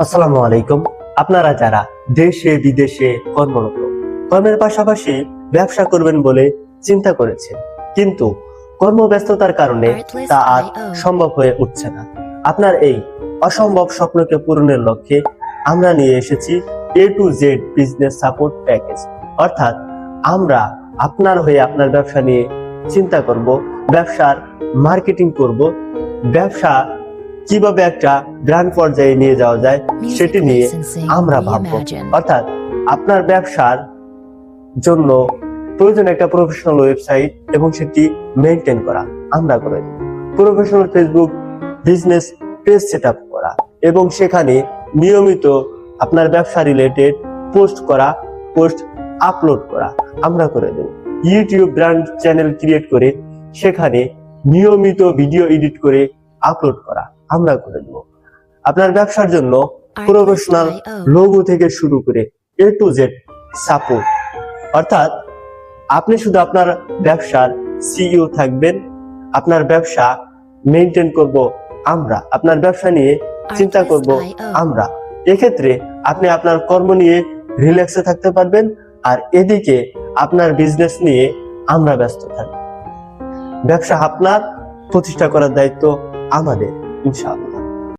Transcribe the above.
আসসালামু আলাইকুম। আপনারা যারা দেশে বিদেশে কর্মরত কর্মের পাশাপাশি ব্যবসা করবেন বলে চিন্তা করেছেন কিন্তু কর্মব্যস্ততার কারণে তা আর সম্ভব হয়ে উঠছে না। আপনার এই অসম্ভব স্বপ্নকে পূরণের লক্ষ্যে আমরা নিয়ে এসেছি A to Z business support package অর্থাৎ আমরা আপনার হয়ে আপনার ব্যবসা নিয়ে চিন্তা করব ব্যবসার মার্কেটিং করব ব্যবসা কীভাবে একটা ব্র্যান্ড পর্যায়ে নিয়ে যাওয়া যায় সেটি নিয়ে আমরা ভাববো। অর্থাৎ আপনার ব্যবসার জন্য প্রয়োজন একটা প্রফেশনাল ওয়েবসাইট এবং সেটি মেনটেন করা আমরা করে professional Facebook business page set করা এবং সেখানে নিয়মিত আপনার ব্যবসা রিলেটেড পোস্ট করা পোস্ট আপলোড করা আমরা করে দেব। ইউটিউব ব্র্যান্ড চ্যানেল ক্রিয়েট করে সেখানে নিয়মিত ভিডিও এডিট করে আপলোড করা। আমরা করে দেব। আপনার ব্যবসার জন্য প্রফেশনাল লোগো থেকে শুরু করে এ টু জেড সাপোর্ট অর্থাৎ আপনি শুধু আপনার ব্যবসার সিইও থাকবেন আপনার ব্যবসা মেনটেন করব আমরা আপনার ব্যবসা নিয়ে চিন্তা করব আমরা। এক্ষেত্রে আপনি আপনার কর্ম নিয়ে রিল্যাক্সে থাকতে পারবেন আর এদিকে আপনার বিজনেস নিয়ে আমরা ব্যস্ত থাকব। ব্যবসা আপনার প্রতিষ্ঠা করার দায়িত্ব আমাদের। 不想